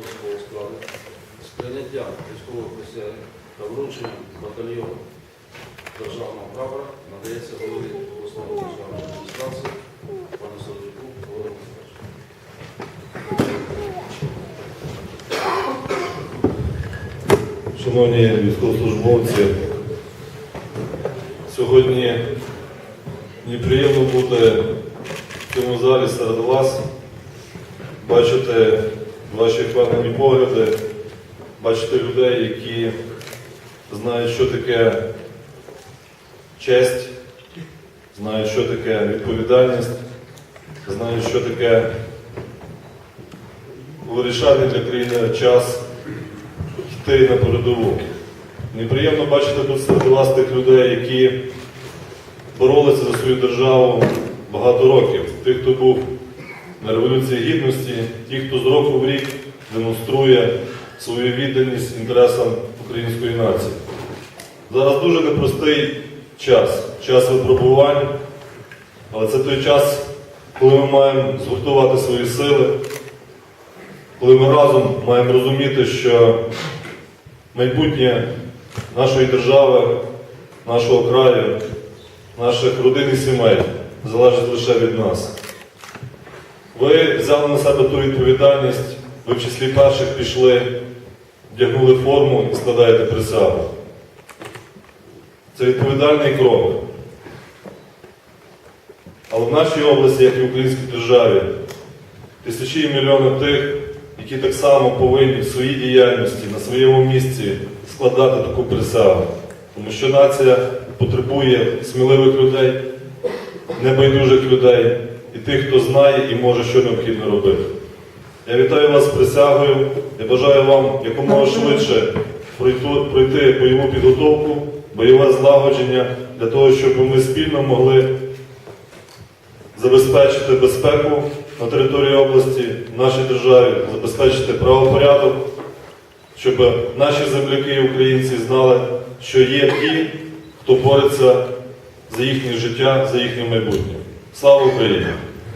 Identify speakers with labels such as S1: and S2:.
S1: особового складу з прийняттям військової присяги та врученням батальйону державного прапора надається голові обласної державної адміністрації пану Савчуку Володимиру Михайловичу.
S2: Шановні військовослужбовці, сьогодні мені приємно бути в цьому залі серед вас, бачити ваші впевнені погляди, бачити людей, які знають, що таке честь, знають, що таке відповідальність, знають, що таке вирішальний для країни час йти на передову. Неприємно бачити тут серед вас тих людей, які боролися за свою державу багато років. Тих, хто був на Революції Гідності, ті, хто з року в рік демонструє свою відданість інтересам української нації. Зараз дуже непростий час, час випробувань, але це той час, коли ми маємо згуртувати свої сили, коли ми разом маємо розуміти, що майбутнє нашої держави, нашого краю, наших родин і сімей залежить лише від нас. Ви взяли на себе ту відповідальність, ви в числі перших пішли, вдягнули форму і складаєте присягу. Це відповідальний крок. Але в нашій області, як і в українській державі, тисячі і мільйони тих, які так само повинні в своїй діяльності на своєму місці складати таку присягу. Тому що нація потребує сміливих людей, небайдужих людей тих, хто знає і може, що необхідно робити. Я вітаю вас з присягою. Я бажаю вам якомога швидше пройти, бойову підготовку, бойове злагодження для того, щоб ми спільно могли забезпечити безпеку на території області, в нашій державі, забезпечити правопорядок, щоб наші земляки і українці знали, що є ті, хто бореться за їхнє життя, за їхнє майбутнє. Слава Україні!